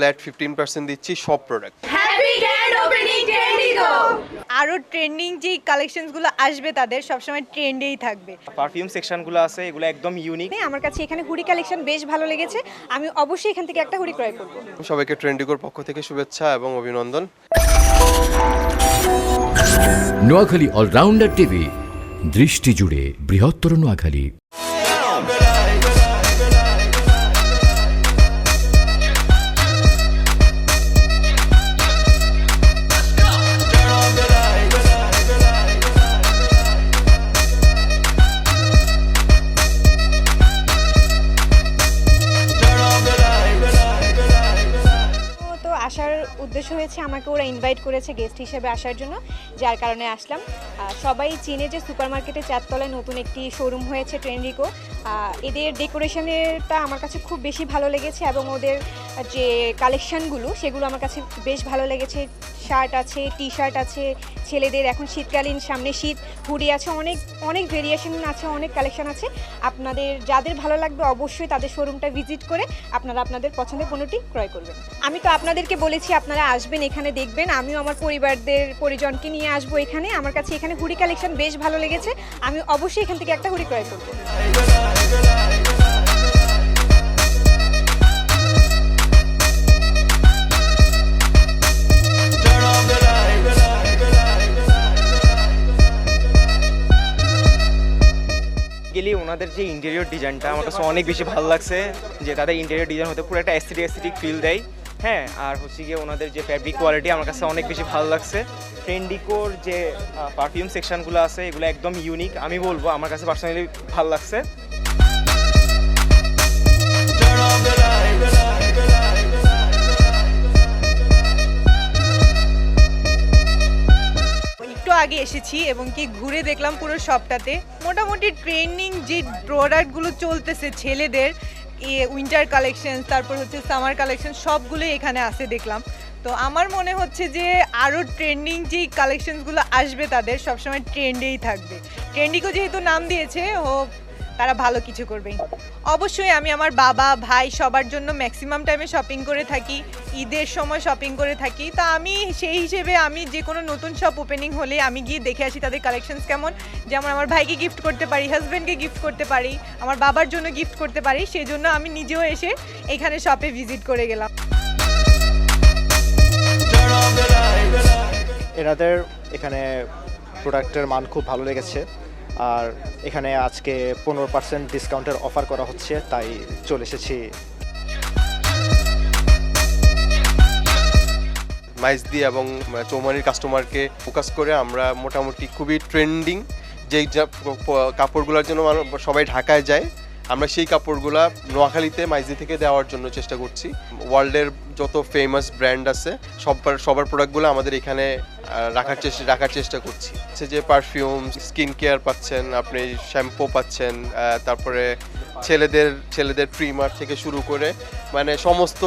Flat fifteen percent দিচ্ছি সব product আরও ট্রেন্ডিং যেই কালেকশনসগুলো আসবে তাদের সবসময় ট্রেন্ডেই থাকবে। পারফিউম সেকশনগুলো আছে এগুলো একদম ইউনিক আমার কাছে এখানে হুডি কালেকশন বেশ ভালো লেগেছে। আমি অবশ্যই এখান থেকে একটা হুডি ক্রয় করব। সবাইকে ট্রেন্ডিগোর পক্ষ থেকে শুভেচ্ছা এবং অভিনন্দন। নোয়াখালী অলরাউন্ডার টিভি দৃষ্টি জুড়ে বৃহত্তর নোয়াখালী। উদ্দেশ্য হয়েছে আমাকে ওরা ইনভাইট করেছে গেস্ট হিসেবে আসার জন্য, যার কারণে আসলাম। সবাই চিনে যে সুপার সুপারমার্কেটে চারতলায় নতুন একটি শোরুম হয়েছে ট্রেন্ডিকো এদের ডেকোরেশনেরটা আমার কাছে খুব বেশি ভালো লেগেছে এবং ওদের যে কালেকশানগুলো সেগুলো আমার কাছে বেশ ভালো লেগেছে। শার্ট আছে টি শার্ট আছে, ছেলেদের এখন শীতকালীন সামনে শীত, হুডি আছে, অনেক অনেক ভেরিয়েশন আছে, অনেক কালেকশান আছে। আপনাদের, যাদের ভালো লাগবে অবশ্যই তাদের শোরুমটা ভিজিট করে আপনারা আপনাদের পছন্দের পণ্যটি ক্রয় করবেন। আমি তো আপনাদেরকে বলেছি, আপনারা আসবেন, এখানে দেখবেন। আমিও আমার পরিবারদের, পরিজনকে নিয়ে আসব এখানে। আমার কাছে এখানে হুডি কালেকশন বেশ ভালো লেগেছে। আমি অবশ্যই এখান থেকে একটা হুডি ক্রয় করব। গেলি ওনাদের যে ইন্টেরিয়র ডিজাইনটা আমার কাছে অনেক বেশি ভালো লাগছে, যে তাদের ইন্টেরিয়র ডিজাইন হতে পুরো একটা অ্যাস্থেটিক অ্যাস্থেটিক ফিল দেয়। হ্যাঁ আর হচ্ছে গিয়ে ওনাদের যে ফ্যাব্রিক কোয়ালিটি আমার কাছে অনেক বেশি ভালো লাগছে। ট্রেন্ডিকোর যে পারফিউম সেকশনগুলো আছে, এগুলো একদম ইউনিক আমি বলব, আমার কাছে পার্সোনালি ভালো লাগছে। আগে এসেছি এবং কি ঘুরে দেখলাম পুরো শপটাতে মোটামুটি ট্রেন্ডিং যে প্রোডাক্টগুলো চলতেছে ছেলেদের উইন্টার কালেকশন তারপর হচ্ছে সামার কালেকশন সবগুলোই এখানে আছে দেখলাম। তো আমার মনে হচ্ছে যে আরও ট্রেন্ডিং যেই কালেকশনসগুলো আসবে তাদের সবসময় ট্রেন্ডেই থাকবে। ট্রেন্ডিকও যেহেতু নাম দিয়েছে, ও তারা ভালো কিছু করবে। অবশ্যই আমি আমার বাবা, ভাই সবার জন্য ম্যাক্সিমাম টাইমে শপিং করে থাকি। ঈদের সময় শপিং করে থাকি। তা আমি সেই হিসেবে আমি যে কোনো নতুন শপ ওপেনিং হলে আমি গিয়ে দেখে আসি তাদের কালেকশনস কেমন। যেমন আমার ভাইকে গিফট করতে পারি হাজব্যান্ডকে গিফট করতে পারি, আমার বাবার জন্য গিফট করতে পারি, সেই জন্য আমি নিজেও এসে এখানে শপে ভিজিট করে গেলাম। এনাদের এখানে প্রোডাক্টের মান খুব ভালো লেগেছে। আর এখানে আজকে পনেরো পার্সেন্ট ডিসকাউন্টের অফার করা হচ্ছে, তাই চলে এসেছি মাইজদি এবং চৌমানির কাস্টমারকে ফোকাস করে আমরা মোটামুটি খুবই ট্রেন্ডিং যেই যা- কাপড়গুলোর জন্য সবাই ঢাকায় যায়। আমরা সেই কাপড়গুলা নোয়াখালীতে মাইজি থেকে দেওয়ার জন্য চেষ্টা করছি। ওয়ার্ল্ডের যত ফেমাস ব্র্যান্ড আছে সবার সবার প্রোডাক্টগুলো আমাদের এখানে রাখার চেষ্টা রাখার চেষ্টা করছি। হচ্ছে যে পারফিউম স্কিন কেয়ার পাচ্ছেন, আপনি শ্যাম্পু পাচ্ছেন তারপরে ছেলেদের ছেলেদের ট্রিমার থেকে শুরু করে মানে সমস্ত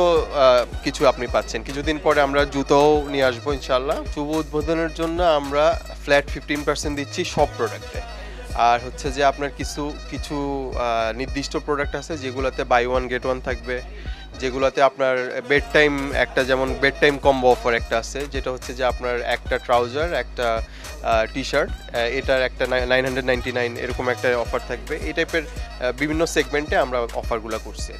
কিছু আপনি পাচ্ছেন। কিছুদিন পরে আমরা জুতোও নিয়ে আসব ইনশাল্লাহ শুভ উদ্বোধনের জন্য আমরা ফ্ল্যাট ফিফটিন পার্সেন্ট দিচ্ছি সব প্রোডাক্টে আর হচ্ছে যে আপনার কিছু কিছু নির্দিষ্ট প্রোডাক্ট আছে যেগুলোতে বাই ওয়ান গেট ওয়ান থাকবে। যেগুলোতে আপনার বেড টাইম একটা যেমন বেড টাইম কম্বো অফার একটা আছে, যেটা হচ্ছে যে আপনার একটা ট্রাউজার একটা টি শার্ট এটার একটা নাইন হান্ড্রেড নাইনটি নাইন এরকম একটা অফার থাকবে। এই টাইপের বিভিন্ন সেগমেন্টে আমরা অফারগুলো করছি।